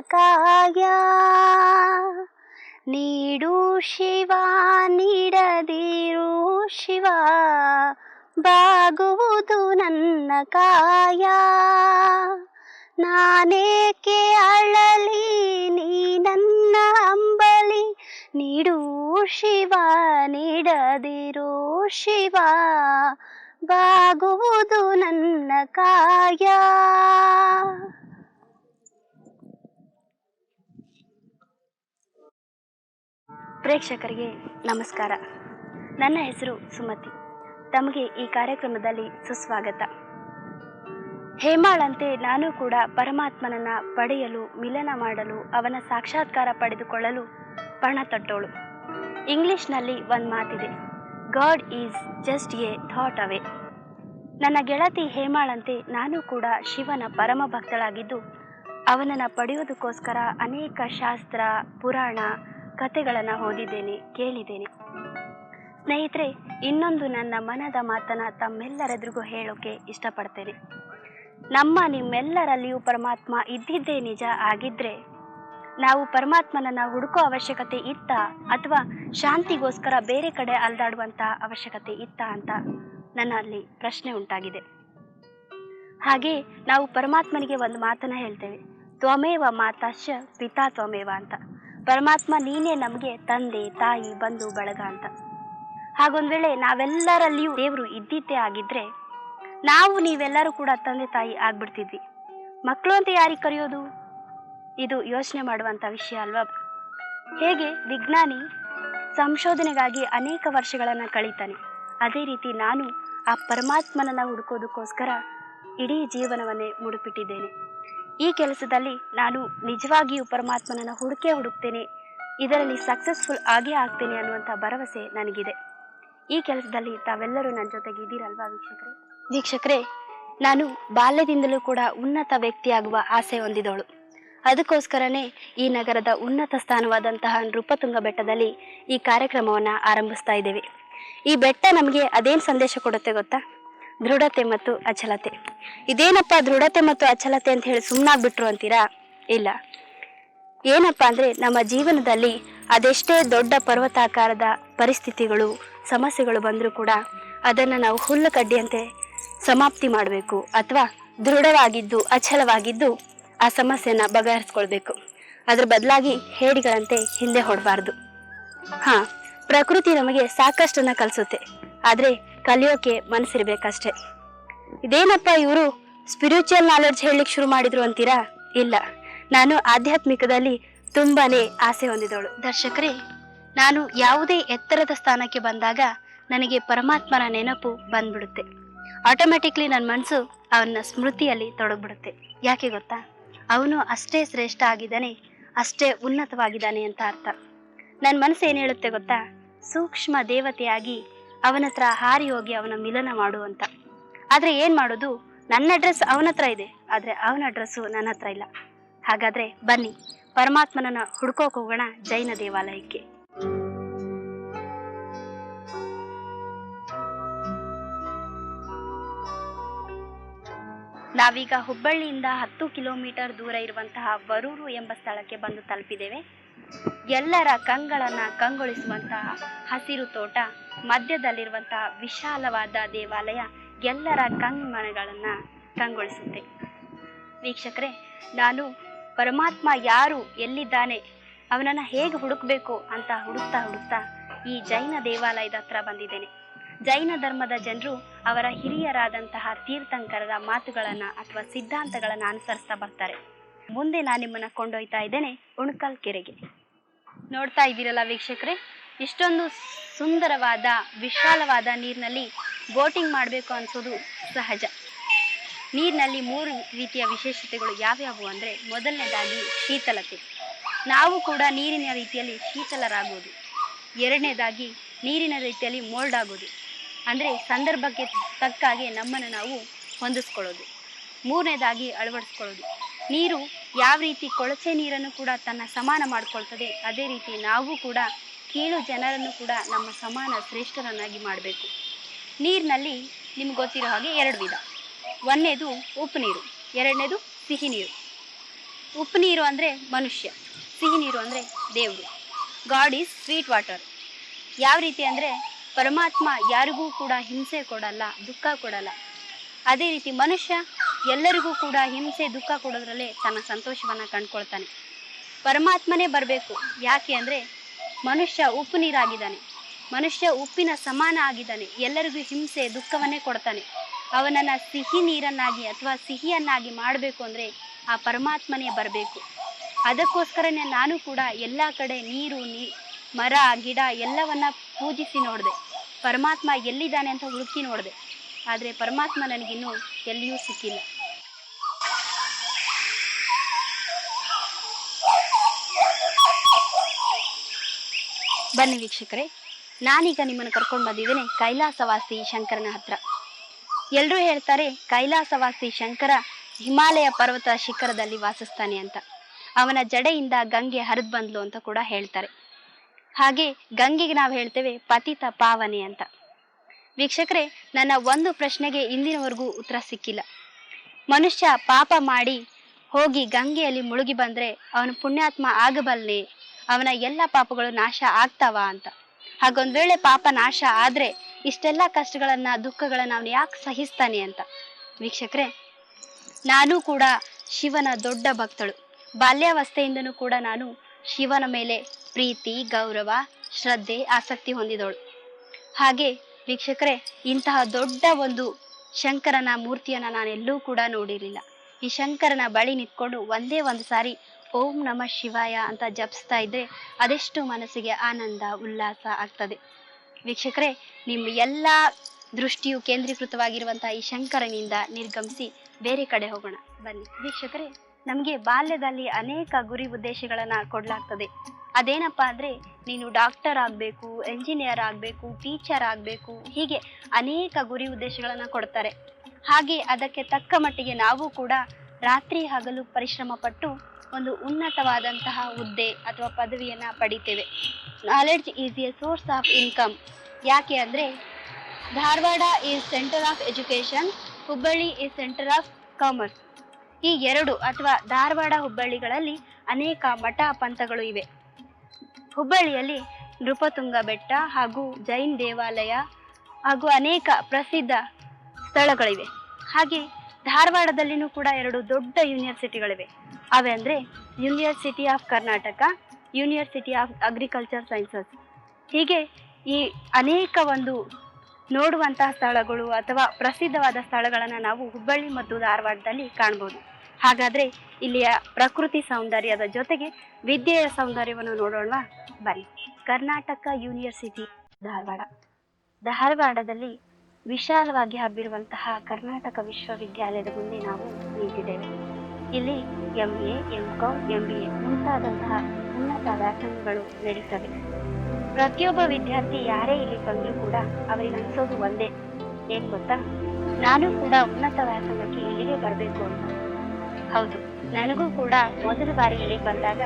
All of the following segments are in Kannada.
ಕಾಯ ನೀಡು ಶಿವ, ನೀಡದಿರು ಶಿವ, ಬಾಗುವುದು ನನ್ನ ಕಾಯ. ನಾನೇಕೆ ಅಳಲಿ, ನೀ ನನ್ನ ಅಂಬಲಿ, ನೀಡು ಶಿವ, ನೀಡದಿರು ಶಿವ, ಬಾಗುವುದು ನನ್ನ ಕಾಯ. ಪ್ರೇಕ್ಷಕರಿಗೆ ನಮಸ್ಕಾರ. ನನ್ನ ಹೆಸರು ಸುಮತಿ. ತಮಗೆ ಈ ಕಾರ್ಯಕ್ರಮದಲ್ಲಿ ಸುಸ್ವಾಗತ. ಹೇಮಾಳಂತೆ ನಾನು ಕೂಡ ಪರಮಾತ್ಮನನ್ನ ಪಡೆಯಲು, ಮಿಲನ ಮಾಡಲು, ಅವನ ಸಾಕ್ಷಾತ್ಕಾರ ಪಡೆದುಕೊಳ್ಳಲು ಪಣ ತೊಟ್ಟೋಳು. ಇಂಗ್ಲಿಷ್ನಲ್ಲಿ ಒಂದು ಮಾತಿದೆ, God is just a thought away. ನನ್ನ ಗೆಳತಿ ಹೇಮಾಳಂತೆ ನಾನು ಕೂಡ ಶಿವನ ಪರಮ ಭಕ್ತಳಾಗಿದ್ದು ಅವನನ್ನು ಪಡೆಯೋದಕ್ಕೋಸ್ಕರ ಅನೇಕ ಶಾಸ್ತ್ರ, ಪುರಾಣ ಕಥೆಗಳನ್ನು ಓದಿದ್ದೇನೆ, ಕೇಳಿದ್ದೇನೆ. ಸ್ನೇಹಿತರೆ, ಇನ್ನೊಂದು ನನ್ನ ಮನದ ಮಾತನ್ನ ತಮ್ಮೆಲ್ಲರೆದುರಿಗೂ ಹೇಳೋಕೆ ಇಷ್ಟಪಡ್ತೇನೆ. ನಮ್ಮ ನಿಮ್ಮೆಲ್ಲರಲ್ಲಿಯೂ ಪರಮಾತ್ಮ ಇದ್ದಿದ್ದೇ ನಿಜ ಆಗಿದ್ರೆ, ನಾವು ಪರಮಾತ್ಮನನ್ನ ಹುಡುಕೋ ಅವಶ್ಯಕತೆ ಇತ್ತ ಅಥವಾ ಶಾಂತಿಗೋಸ್ಕರ ಬೇರೆ ಕಡೆ ಅಲ್ದಾಡುವಂಥ ಅವಶ್ಯಕತೆ ಇತ್ತ ಅಂತ ನನ್ನಲ್ಲಿ ಪ್ರಶ್ನೆ ಉಂಟಾಗಿದೆ. ಹಾಗೆ ನಾವು ಪರಮಾತ್ಮನಿಗೆ ಒಂದು ಮಾತನ್ನು ಹೇಳ್ತೇವೆ. ತ್ವಮೇವ ಮಾತಾಶ ಪಿತಾ ತ್ವಮೇವ ಅಂತ. ಪರಮಾತ್ಮ ನೀನೇ ನಮಗೆ ತಂದೆ, ತಾಯಿ, ಬಂಧು, ಬಳಗ ಅಂತ. ಹಾಗೊಂದು ವೇಳೆ ನಾವೆಲ್ಲರಲ್ಲಿಯೂ ದೇವರು ಇದ್ದಿದ್ದೇ ಆಗಿದ್ರೆ ನಾವು ನೀವೆಲ್ಲರೂ ಕೂಡ ತಂದೆ, ತಾಯಿ ಆಗ್ಬಿಡ್ತಿದ್ವಿ. ಮಕ್ಕಳು ಅಂತ ಯಾರಿಗೆ ಕರೆಯೋದು? ಇದು ಯೋಚನೆ ಮಾಡುವಂಥ ವಿಷಯ ಅಲ್ವಾ? ಹೇಗೆ ವಿಜ್ಞಾನಿ ಸಂಶೋಧನೆಗಾಗಿ ಅನೇಕ ವರ್ಷಗಳನ್ನು ಕಳೀತಾನೆ. ಅದೇ ರೀತಿ ನಾನು ಆ ಪರಮಾತ್ಮನನ್ನ ಹುಡುಕೋದಕ್ಕೋಸ್ಕರ ಇಡೀ ಜೀವನವನ್ನೇ ಮುಡುಪಿಟ್ಟಿದ್ದೇನೆ. ಈ ಕೆಲಸದಲ್ಲಿ ನಾನು ನಿಜವಾಗಿಯೂ ಪರಮಾತ್ಮನನ್ನು ಹುಡುಕೇ ಹುಡುಕ್ತೇನೆ. ಇದರಲ್ಲಿ ಸಕ್ಸಸ್ಫುಲ್ ಆಗೇ ಆಗ್ತೇನೆ ಅನ್ನುವಂಥ ಭರವಸೆ ನನಗಿದೆ. ಈ ಕೆಲಸದಲ್ಲಿ ತಾವೆಲ್ಲರೂ ನನ್ನ ಜೊತೆಗೆ ಇದ್ದೀರಲ್ವಾ ವೀಕ್ಷಕರೇ? ವೀಕ್ಷಕರೇ, ನಾನು ಬಾಲ್ಯದಿಂದಲೂ ಕೂಡ ಉನ್ನತ ವ್ಯಕ್ತಿಯಾಗುವ ಆಸೆ ಹೊಂದಿದವಳು. ಅದಕ್ಕೋಸ್ಕರನೇ ಈ ನಗರದ ಉನ್ನತ ಸ್ಥಾನವಾದಂತಹ ನೃಪತುಂಗ ಬೆಟ್ಟದಲ್ಲಿ ಈ ಕಾರ್ಯಕ್ರಮವನ್ನು ಆರಂಭಿಸ್ತಾ ಇದ್ದೇವೆ. ಈ ಬೆಟ್ಟ ನಮಗೆ ಅದೇನು ಸಂದೇಶ ಕೊಡುತ್ತೆ ಗೊತ್ತಾ? ದೃಢತೆ ಮತ್ತು ಅಚಲತೆ. ಇದೇನಪ್ಪ ದೃಢತೆ ಮತ್ತು ಅಚಲತೆ ಅಂತ ಹೇಳಿ ಸುಮ್ಮನಾಗ್ಬಿಟ್ರು ಅಂತೀರಾ? ಇಲ್ಲ. ಏನಪ್ಪ ಅಂದರೆ ನಮ್ಮ ಜೀವನದಲ್ಲಿ ಅದೆಷ್ಟೇ ದೊಡ್ಡ ಪರ್ವತಾಕಾರದ ಪರಿಸ್ಥಿತಿಗಳು, ಸಮಸ್ಯೆಗಳು ಬಂದರೂ ಕೂಡ ಅದನ್ನು ನಾವು ಹುಲ್ಲು ಕಡ್ಡಿಯಂತೆ ಸಮಾಪ್ತಿ ಮಾಡಬೇಕು ಅಥವಾ ದೃಢವಾಗಿದ್ದು, ಅಚಲವಾಗಿದ್ದು ಆ ಸಮಸ್ಯೆನ ಬಗೆಹರಿಸ್ಕೊಳ್ಬೇಕು. ಅದ್ರ ಬದಲಾಗಿ ಹೇಡಿಗಳಂತೆ ಹಿಂದೆ ಹೊಡಬಾರ್ದು ಹಾಂ, ಪ್ರಕೃತಿ ನಮಗೆ ಸಾಕಷ್ಟನ್ನು ಕಲಿಸುತ್ತೆ. ಆದರೆ ಕಲಿಯೋಕೆ ಮನಸ್ಸಿರ್ಬೇಕಷ್ಟೆ. ಇದೇನಪ್ಪ ಇವರು ಸ್ಪಿರಿಚುವಲ್ ನಾಲೆಡ್ಜ್ ಹೇಳಲಿಕ್ಕೆ ಶುರು ಮಾಡಿದ್ರು ಅಂತೀರಾ? ಇಲ್ಲ. ನಾನು ಆಧ್ಯಾತ್ಮಿಕದಲ್ಲಿ ತುಂಬಾನೇ ಆಸೆ ಹೊಂದಿದವಳು. ದರ್ಶಕರೇ, ನಾನು ಯಾವುದೇ ಎತ್ತರದ ಸ್ಥಾನಕ್ಕೆ ಬಂದಾಗ ನನಗೆ ಪರಮಾತ್ಮನ ನೆನಪು ಬಂದ್ಬಿಡುತ್ತೆ. ಆಟೋಮ್ಯಾಟಿಕ್ಲಿ ನನ್ನ ಮನಸ್ಸು ಅವನ ಸ್ಮೃತಿಯಲ್ಲಿ ತೊಡಗ್ಬಿಡುತ್ತೆ. ಯಾಕೆ ಗೊತ್ತಾ? ಅವನು ಅಷ್ಟೇ ಶ್ರೇಷ್ಠ ಆಗಿದ್ದಾನೆ, ಅಷ್ಟೇ ಉನ್ನತವಾಗಿದ್ದಾನೆ ಅಂತ ಅರ್ಥ. ನನ್ನ ಮನಸ್ಸು ಏನು ಹೇಳುತ್ತೆ ಗೊತ್ತಾ? ಸೂಕ್ಷ್ಮ ದೇವತೆಯಾಗಿ ಅವನ ಹತ್ರ ಹಾರಿ ಹೋಗಿ ಅವನ ಮಿಲನ ಮಾಡು ಅಂತ. ಆದರೆ ಏನು ಮಾಡೋದು? ನನ್ನ ಅಡ್ರೆಸ್ ಅವನ ಹತ್ರ ಇದೆ. ಆದರೆ ಅವನ ಅಡ್ರೆಸ್ಸು ನನ್ನ ಹತ್ರ ಇಲ್ಲ. ಹಾಗಾದ್ರೆ ಬನ್ನಿ, ಪರಮಾತ್ಮನನ್ನ ಹುಡ್ಕೋಕ್ ಹೋಗೋಣ ಜೈನ ದೇವಾಲಯಕ್ಕೆ. ನಾವೀಗ ಹುಬ್ಬಳ್ಳಿಯಿಂದ ಹತ್ತು ಕಿಲೋಮೀಟರ್ ದೂರ ಇರುವಂತಹ ವರೂರು ಎಂಬ ಸ್ಥಳಕ್ಕೆ ಬಂದು ತಲುಪಿದ್ದೇವೆ. ಎಲ್ಲರ ಕಂಗಳನ್ನ ಕಂಗೊಳಿಸುವಂತಹ ಹಸಿರು ತೋಟ, ಮಧ್ಯದಲ್ಲಿರುವಂತಹ ವಿಶಾಲವಾದ ದೇವಾಲಯ ಎಲ್ಲರ ಕಂಗ್ಮನಗಳನ್ನು ಕಂಗೊಳಿಸುತ್ತೆ. ವೀಕ್ಷಕರೇ, ನಾನು ಪರಮಾತ್ಮ ಯಾರು, ಎಲ್ಲಿದ್ದಾನೆ, ಅವನನ್ನ ಹೇಗೆ ಹುಡುಕಬೇಕು ಅಂತ ಹುಡುಕ್ತಾ ಹುಡುಕ್ತಾ ಈ ಜೈನ ದೇವಾಲಯದ ಹತ್ರ ಬಂದಿದ್ದೇನೆ. ಜೈನ ಧರ್ಮದ ಜನರು ಅವರ ಹಿರಿಯರಾದಂತಹ ತೀರ್ಥಂಕರರ ಮಾತುಗಳನ್ನ ಅಥವಾ ಸಿದ್ಧಾಂತಗಳನ್ನ ಅನುಸರಿಸ್ತಾ ಬರ್ತಾರೆ. ಮುಂದೆ ನಾನು ನಿಮ್ಮನ್ನ ಕೊಂಡೊಯ್ತಾ ಇದ್ದೇನೆ, ಉಣಕಲ್ ಕೆರೆಗೆ. ನೋಡ್ತಾ ಇದ್ದೀರಲ್ಲ ವೀಕ್ಷಕರೇ? ಇಷ್ಟೊಂದು ಸುಂದರವಾದ, ವಿಶಾಲವಾದ ನೀರಿನಲ್ಲಿ ಬೋಟಿಂಗ್ ಮಾಡಬೇಕು ಅನ್ಸೋದು ಸಹಜ. ನೀರಿನಲ್ಲಿ ಮೂರು ರೀತಿಯ ವಿಶೇಷತೆಗಳು ಯಾವ್ಯಾವು ಅಂದರೆ ಮೊದಲನೇದಾಗಿ ಶೀತಲತೆ. ನಾವು ಕೂಡ ನೀರಿನ ರೀತಿಯಲ್ಲಿ ಶೀತಲರಾಗೋದು. ಎರಡನೇದಾಗಿ ನೀರಿನ ರೀತಿಯಲ್ಲಿ ಮೋಲ್ಡ್ ಆಗೋದು ಅಂದರೆ ಸಂದರ್ಭಕ್ಕೆ ತಕ್ಕ ಹಾಗೆ ನಮ್ಮನ್ನು ನಾವು ಹೊಂದಿಸ್ಕೊಳ್ಳೋದು. ಮೂರನೇದಾಗಿ ಅಳವಡಿಸ್ಕೊಳ್ಳೋದು. ನೀರು ಯಾವ ರೀತಿ ಕೊಳಚೆ ನೀರನ್ನು ಕೂಡ ತನ್ನ ಸಮಾನ ಮಾಡಿಕೊಳ್ತದೆ, ಅದೇ ರೀತಿ ನಾವು ಕೂಡ ಕೀಳು ಜನರನ್ನು ಕೂಡ ನಮ್ಮ ಸಮಾನ ಶ್ರೇಷ್ಠರನ್ನಾಗಿ ಮಾಡಬೇಕು. ನೀರಿನಲ್ಲಿ ನಿಮ್ಗೆ ಗೊತ್ತಿರೋ ಹಾಗೆ ಎರಡು ವಿಧ. ಒಂದನೇದು ಉಪ್ಪು ನೀರು, ಎರಡನೇದು ಸಿಹಿ ನೀರು. ಉಪ್ಪು ನೀರು ಅಂದರೆ ಮನುಷ್ಯ, ಸಿಹಿ ನೀರು ಅಂದರೆ ದೇವರು. God is sweet water. ಯಾವ ರೀತಿ ಅಂದರೆ ಪರಮಾತ್ಮ ಯಾರಿಗೂ ಕೂಡ ಹಿಂಸೆ ಕೊಡಲ್ಲ, ದುಃಖ ಕೊಡಲ್ಲ. ಅದೇ ರೀತಿ ಮನುಷ್ಯ ಎಲ್ಲರಿಗೂ ಕೂಡ ಹಿಂಸೆ, ದುಃಖ ಕೊಡೋದ್ರಲ್ಲೇ ತನ್ನ ಸಂತೋಷವನ್ನು ಕಂಡುಕೊಳ್ತಾನೆ. ಪರಮಾತ್ಮನೇ ಬರಬೇಕು. ಯಾಕೆ ಅಂದರೆ ಮನುಷ್ಯ ಉಪ್ಪು ನೀರಾಗಿದ್ದಾನೆ. ಮನುಷ್ಯ ಉಪ್ಪಿನ ಸಮಾನ ಆಗಿದ್ದಾನೆ. ಎಲ್ಲರಿಗೂ ಹಿಂಸೆ, ದುಃಖವನ್ನೇ ಕೊಡ್ತಾನೆ. ಅವನನ್ನು ಸಿಹಿ ನೀರನ್ನಾಗಿ ಅಥವಾ ಸಿಹಿಯನ್ನಾಗಿ ಮಾಡಬೇಕು ಅಂದರೆ ಆ ಪರಮಾತ್ಮನೇ ಬರಬೇಕು. ಅದಕ್ಕೋಸ್ಕರನೇ ನಾನು ಕೂಡ ಎಲ್ಲ ಕಡೆ ನೀರು, ನೀ, ಮರ, ಗಿಡ ಎಲ್ಲವನ್ನ ಪೂಜಿಸಿ ನೋಡಿದೆ. ಪರಮಾತ್ಮ ಎಲ್ಲಿದ್ದಾನೆ ಅಂತ ಹುಡುಕಿ ನೋಡಿದೆ. ಆದರೆ ಪರಮಾತ್ಮ ನನಗಿನ್ನೂ ಎಲ್ಲಿಯೂ ಸಿಕ್ಕಿಲ್ಲ. ಬನ್ನಿ ವೀಕ್ಷಕರೇ, ನಾನೀಗ ನಿಮ್ಮನ್ನು ಕರ್ಕೊಂಡು ಬಂದಿದ್ದೇನೆ ಕೈಲಾಸವಾಸಿ ಶಂಕರನ ಹತ್ರ. ಎಲ್ಲರೂ ಹೇಳ್ತಾರೆ, ಕೈಲಾಸವಾಸಿ ಶಂಕರ ಹಿಮಾಲಯ ಪರ್ವತ ಶಿಖರದಲ್ಲಿ ವಾಸಿಸ್ತಾನೆ ಅಂತ. ಅವನ ಜಡೆಯಿಂದ ಗಂಗೆ ಹರಿದು ಬಂದ್ಲು ಅಂತ ಕೂಡ ಹೇಳ್ತಾರೆ. ಹಾಗೆ ಗಂಗೆಗೆ ನಾವು ಹೇಳ್ತೇವೆ ಪತಿತ ಪಾವನೆ ಅಂತ. ವೀಕ್ಷಕರೇ, ನನ್ನ ಒಂದು ಪ್ರಶ್ನೆಗೆ ಇಂದಿನವರೆಗೂ ಉತ್ತರ ಸಿಕ್ಕಿಲ್ಲ. ಮನುಷ್ಯ ಪಾಪ ಮಾಡಿ ಹೋಗಿ ಗಂಗೆಯಲ್ಲಿ ಮುಳುಗಿ ಬಂದರೆ ಅವನು ಪುಣ್ಯಾತ್ಮ ಆಗಬಲ್ಲೆ? ಅವನ ಎಲ್ಲ ಪಾಪಗಳು ನಾಶ ಆಗ್ತಾವ ಅಂತ. ಹಾಗೊಂದ್ ವೇಳೆ ಪಾಪ ನಾಶ ಆದ್ರೆ ಇಷ್ಟೆಲ್ಲ ಕಷ್ಟಗಳನ್ನ, ದುಃಖಗಳನ್ನ ಅವನು ಯಾಕೆ ಸಹಿಸ್ತಾನೆ ಅಂತ. ವೀಕ್ಷಕರೇ, ನಾನು ಕೂಡ ಶಿವನ ದೊಡ್ಡ ಭಕ್ತಳು. ಬಾಲ್ಯಾವಸ್ಥೆಯಿಂದನೂ ಕೂಡ ನಾನು ಶಿವನ ಮೇಲೆ ಪ್ರೀತಿ, ಗೌರವ, ಶ್ರದ್ಧೆ, ಆಸಕ್ತಿ ಹೊಂದಿದವಳು. ಹಾಗೆ ವೀಕ್ಷಕರೇ, ಇಂತಹ ದೊಡ್ಡ ಒಂದು ಶಂಕರನ ಮೂರ್ತಿಯನ್ನ ನಾನೆಲ್ಲೂ ಕೂಡ ನೋಡಿರಲಿಲ್ಲ. ಈ ಶಂಕರನ ಬಳಿ ನಿಂತ್ಕೊಂಡು ಒಂದೇ ಒಂದು ಸಾರಿ ಓಂ ನಮ ಶಿವಾಯ ಅಂತ ಜಪಿಸ್ತಾ ಇದ್ರೆ ಅದೆಷ್ಟು ಮನಸ್ಸಿಗೆ ಆನಂದ, ಉಲ್ಲಾಸ ಆಗ್ತದೆ. ವೀಕ್ಷಕರೇ, ನಿಮ್ಮ ಎಲ್ಲ ದೃಷ್ಟಿಯು ಕೇಂದ್ರೀಕೃತವಾಗಿರುವಂತಹ ಈ ಶಂಕರನಿಂದ ನಿರ್ಗಮಿಸಿ ಬೇರೆ ಕಡೆ ಹೋಗೋಣ. ಬನ್ನಿ. ವೀಕ್ಷಕರೇ, ನಮಗೆ ಬಾಲ್ಯದಲ್ಲಿ ಅನೇಕ ಗುರಿ ಉದ್ದೇಶಗಳನ್ನ ಕೊಡ್ಲಾಗ್ತದೆ. ಅದೇನಪ್ಪ ಅಂದ್ರೆ, ನೀನು ಡಾಕ್ಟರ್ ಆಗಬೇಕು ಎಂಜಿನಿಯರ್ ಆಗಬೇಕು ಟೀಚರ್ ಆಗಬೇಕು, ಹೀಗೆ ಅನೇಕ ಗುರಿ ಉದ್ದೇಶಗಳನ್ನ ಕೊಡ್ತಾರೆ. ಹಾಗೆ ಅದಕ್ಕೆ ತಕ್ಕ ಮಟ್ಟಿಗೆ ನಾವು ಕೂಡ ರಾತ್ರಿ ಹಗಲು ಪರಿಶ್ರಮ ಪಟ್ಟು ಒಂದು ಉನ್ನತವಾದಂತಹ ಹುದ್ದೆ ಅಥವಾ ಪದವಿಯನ್ನು ಪಡಿತೇವೆ. Knowledge is a source of income ಯಾಕೆ ಅಂದರೆ, Dharwad is centre of education Hubballi is centre of commerce ಈ ಎರಡು ಅಥವಾ ಧಾರವಾಡ ಹುಬ್ಬಳ್ಳಿಗಳಲ್ಲಿ ಅನೇಕ ಮಠ ಪಂಥಗಳು ಇವೆ. ಹುಬ್ಬಳ್ಳಿಯಲ್ಲಿ ನೃಪತುಂಗ ಬೆಟ್ಟ ಹಾಗೂ ಜೈನ್ ದೇವಾಲಯ ಹಾಗೂ ಅನೇಕ ಪ್ರಸಿದ್ಧ ಸ್ಥಳಗಳಿವೆ. ಹಾಗೆ ಧಾರವಾಡದಲ್ಲಿನೂ ಕೂಡ ಎರಡು ದೊಡ್ಡ ಯೂನಿವರ್ಸಿಟಿಗಳಿವೆ. ಅವೆ ಅಂದರೆ university of Karnataka university of agriculture sciences ಹೀಗೆ ಈ ಅನೇಕ ಒಂದು ನೋಡುವಂತಹ ಸ್ಥಳಗಳು ಅಥವಾ ಪ್ರಸಿದ್ಧವಾದ ಸ್ಥಳಗಳನ್ನು ನಾವು ಹುಬ್ಬಳ್ಳಿ ಮತ್ತು ಧಾರವಾಡದಲ್ಲಿ ಕಾಣ್ಬೋದು. ಹಾಗಾದರೆ ಇಲ್ಲಿಯ ಪ್ರಕೃತಿ ಸೌಂದರ್ಯದ ಜೊತೆಗೆ ವಿದ್ಯೆಯ ಸೌಂದರ್ಯವನ್ನು ನೋಡೋಣ. ಬನ್ನಿ. ಕರ್ನಾಟಕ ಯೂನಿವರ್ಸಿಟಿ ಧಾರವಾಡ. ಧಾರವಾಡದಲ್ಲಿ ವಿಶಾಲವಾಗಿ ಹಬ್ಬಿರುವಂತಹ ಕರ್ನಾಟಕ ವಿಶ್ವವಿದ್ಯಾಲಯದ ಮುಂದೆ ನಾವು ನಿಂತಿದ್ದೇವೆ. ಇಲ್ಲಿ M A M com M B A ಮುಂತಾದಂತಹ ಉನ್ನತ ವ್ಯಾಸಂಗಗಳು ನಡೀತವೆ ಪ್ರತಿಯೊಬ್ಬ ವಿದ್ಯಾರ್ಥಿ ಯಾರೇ ಇಲ್ಲಿ ಬಂದರೂ ಕೂಡ ಅವರಿಗೆ ಅನಿಸೋದು ಒಂದೇ. ಏನ್ ಗೊತ್ತಾ? ನಾನು ಕೂಡ ಉನ್ನತ ವ್ಯಾಸಂಗಕ್ಕೆ ಇಲ್ಲಿಗೆ ಬರಬೇಕು ಅಂತ. ಹೌದು, ನನಗೂ ಕೂಡ ಮೊದಲ ಬಾರಿ ಇಲ್ಲಿಗೆ ಬಂದಾಗ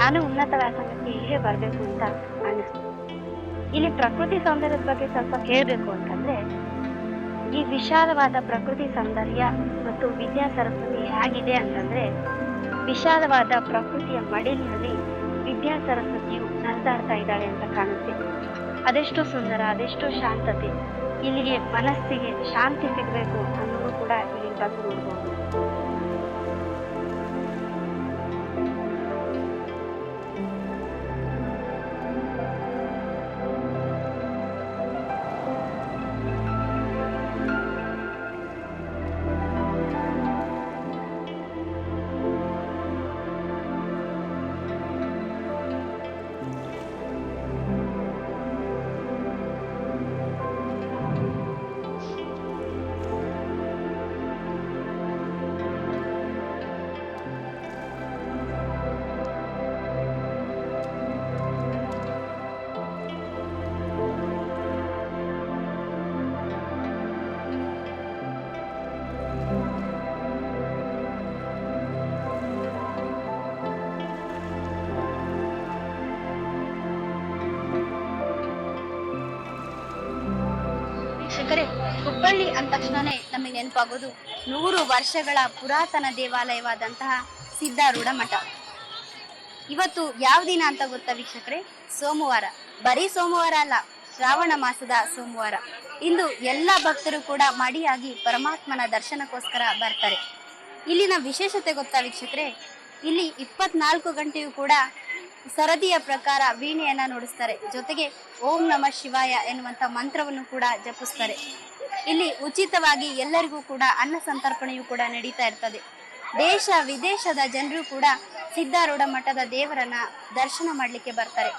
ನಾನು ಉನ್ನತ ವ್ಯಾಸಂಗಕ್ಕೆ ಇಲ್ಲಿಗೆ ಬರಬೇಕು ಅಂತ ಅನಿಸ್ತು ಇಲ್ಲಿ ಪ್ರಕೃತಿ ಸೌಂದರ್ಯದ ಬಗ್ಗೆ ಸ್ವಲ್ಪ ಕೇಳಬೇಕು ಅಂತಂದ್ರೆ ಈ ವಿಶಾಲವಾದ ಪ್ರಕೃತಿ ಸೌಂದರ್ಯ ಮತ್ತು ವಿದ್ಯಾ ಸರಸ್ವತಿ ಹೇಗಿದೆ ಅಂತಂದ್ರೆ, ವಿಶಾಲವಾದ ಪ್ರಕೃತಿಯ ಮಡಿಲಿನಲ್ಲಿ ವಿದ್ಯಾ ಸರಸ್ವತಿಯು ನಂದಾಡ್ತಾ ಇದ್ದಾಳೆ ಅಂತ ಕಾಣುತ್ತೆ. ಅದೆಷ್ಟು ಸುಂದರ, ಅದೆಷ್ಟು ಶಾಂತತೆ. ಇಲ್ಲಿಗೆ ಮನಸ್ಸಿಗೆ ಶಾಂತಿ ಸಿಗಬೇಕು ಅನ್ನೋದು ಕೂಡ ಇಲ್ಲಿ ಬಂದು ನೋಡ್ಬೋದು. ಹುಬ್ಬಳ್ಳಿ ಅಂದ ತಕ್ಷಣನೇ ನಮಗೆ ನೆನಪಾಗೋದು ನೂರು ವರ್ಷಗಳ ಪುರಾತನ ದೇವಾಲಯವಾದಂತಹ ಸಿದ್ಧಾರೂಢ ಮಠ. ಇವತ್ತು ಯಾವ ದಿನ ಅಂತ ಗೊತ್ತಾ ವೀಕ್ಷಕರೇ? ಸೋಮವಾರ. ಬರೀ ಸೋಮವಾರ ಅಲ್ಲ, ಶ್ರಾವಣ ಮಾಸದ ಸೋಮವಾರ. ಇಂದು ಎಲ್ಲ ಭಕ್ತರು ಕೂಡ ಮಡಿಯಾಗಿ ಪರಮಾತ್ಮನ ದರ್ಶನಕ್ಕೋಸ್ಕರ ಬರ್ತಾರೆ. ಇಲ್ಲಿನ ವಿಶೇಷತೆ ಗೊತ್ತಾ ವೀಕ್ಷಕರೇ? ಇಲ್ಲಿ ಇಪ್ಪತ್ನಾಲ್ಕು ಗಂಟೆಯೂ ಕೂಡ ಸರದಿಯ ಪ್ರಕಾರ ವೀಣೆಯನ್ನ ನುಡಿಸ್ತಾರೆ. ಜೊತೆಗೆ ಓಂ ನಮ ಶಿವಾಯ ಎನ್ನುವಂತ ಮಂತ್ರವನ್ನು ಕೂಡ ಜಪಿಸ್ತಾರೆ. ಇಲ್ಲಿ ಉಚಿತವಾಗಿ ಎಲ್ಲರಿಗೂ ಕೂಡ ಅನ್ನ ಸಂತರ್ಪಣೆಯೂ ಕೂಡ ನಡೀತಾ ಇರ್ತದೆ. ದೇಶ ವಿದೇಶದ ಜನರು ಕೂಡ ಸಿದ್ಧಾರೂಢ ಮಠದ ದೇವರನ್ನ ದರ್ಶನ ಮಾಡಲಿಕ್ಕೆ ಬರ್ತಾರೆ.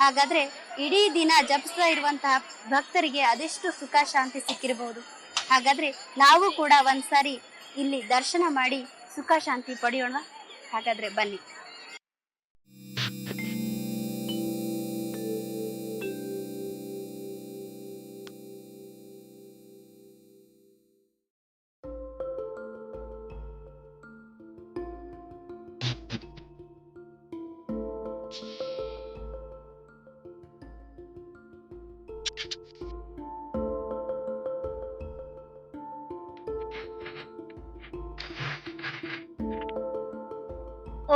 ಹಾಗಾದ್ರೆ ಇಡೀ ದಿನ ಜಪಿಸ್ತಾ ಇರುವಂತಹ ಭಕ್ತರಿಗೆ ಅದೆಷ್ಟು ಸುಖ ಶಾಂತಿ ಸಿಕ್ಕಿರಬಹುದು? ಹಾಗಾದ್ರೆ ನಾವು ಕೂಡ ಒಂದ್ಸಾರಿ ಇಲ್ಲಿ ದರ್ಶನ ಮಾಡಿ ಸುಖ ಶಾಂತಿ ಪಡೆಯೋಣ. ಹಾಗಾದ್ರೆ ಬನ್ನಿ.